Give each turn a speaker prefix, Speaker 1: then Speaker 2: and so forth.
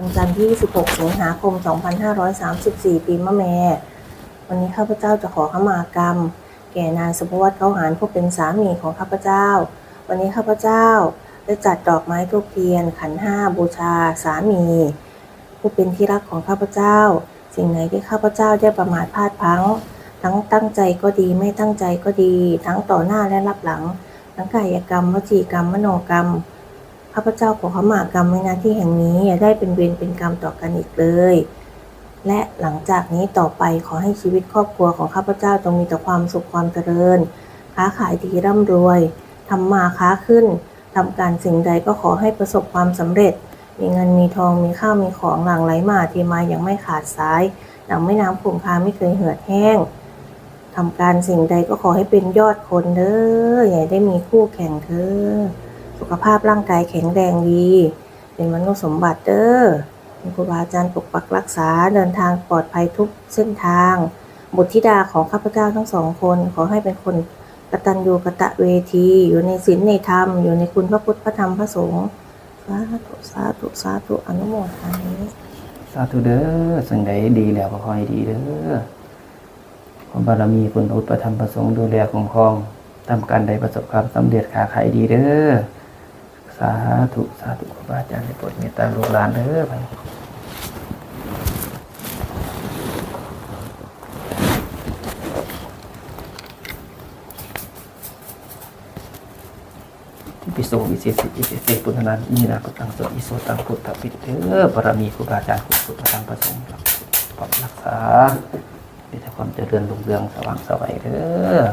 Speaker 1: วันจันทร์ที่ 16 สิงหาคม 2534 ปีมะแม่ วันนี้ข้าพเจ้าจะขอขมากรรม แก่นายสุภวัตเขาหารผู้เป็นสามีของข้าพเจ้า วันนี้ข้าพเจ้าได้จัดดอกไม้ทูบเทียน ขันห้าบูชาสามี ผู้เป็นที่รักของข้าพเจ้า สิ่งไหนที่ข้าพเจ้าได้ประมาทพลาดพลั้ง ทั้งตั้งใจก็ดีไม่ตั้งใจก็ดี ทั้งต่อหน้าและรับหลัง ทั้งกายกรรมวจีกรรมมโนกรรม ข้าพเจ้าขอขมากรรมในหน้าที่แห่งนี้อย่าได้เป็นเวรเป็นกรรมต่อกันอีกเลย และหลังจากนี้ต่อไปขอให้ชีวิตครอบครัวของข้าพเจ้าจงมีแต่ความสุขความเจริญ ค้าขายดีร่ำรวยทำมาค้าขึ้นทำการสิ่งใดก็ขอให้ประสบความสำเร็จ มีเงินมีทองมีข้าวมีของหลั่งไหลมาเทมาอย่างไม่ขาดสายดังแม่น้ำคงคาไม่เคยเหือดแห้งทำการสิ่งใดก็ขอให้เป็นยอดคนเด้ออย่าได้มีคู่แข่งเธอ สุขภาพร่างกายแข็งแรงดี เป็นมนุษย์สมบัติเด้อมีครูบาอาจารย์ปกปักรักษาเดินทางปลอดภัยทุกเส้นทาง บุตรธิดาของข้าพเจ้าทั้งสองคน ขอให้เป็นคนกตัญญูกะตะเวที อยู่ในศีลในธรรม อยู่ในคุณพระพุทธพระธรรมพระสงฆ์สาธุสาธุสาธุอนุโมทนา
Speaker 2: สาธุเด้อสิ่งใดดีแล้วก็ขอให้ดีเด้อขอบารมีคุณอุปธรรมประสงค์ดูแลคุ้มครองทำการใดประสบความสำเร็จขาขายดีเด้อ สาธุสาธุครูบาอาจารย์ได้โปดเมตตาลูกหลานเด้อไปที่ปิโสวิเศษสิอิเศษเสปุณนันมีนาปตังสดอิโสตังพุทธปิเด้อบารมีครูบาอาจารย์คุณพุทธธรรมประสงค์ปกปักรักษามีแต่ความเจริญรุ่งเรืองสว่างสวัยเด้อ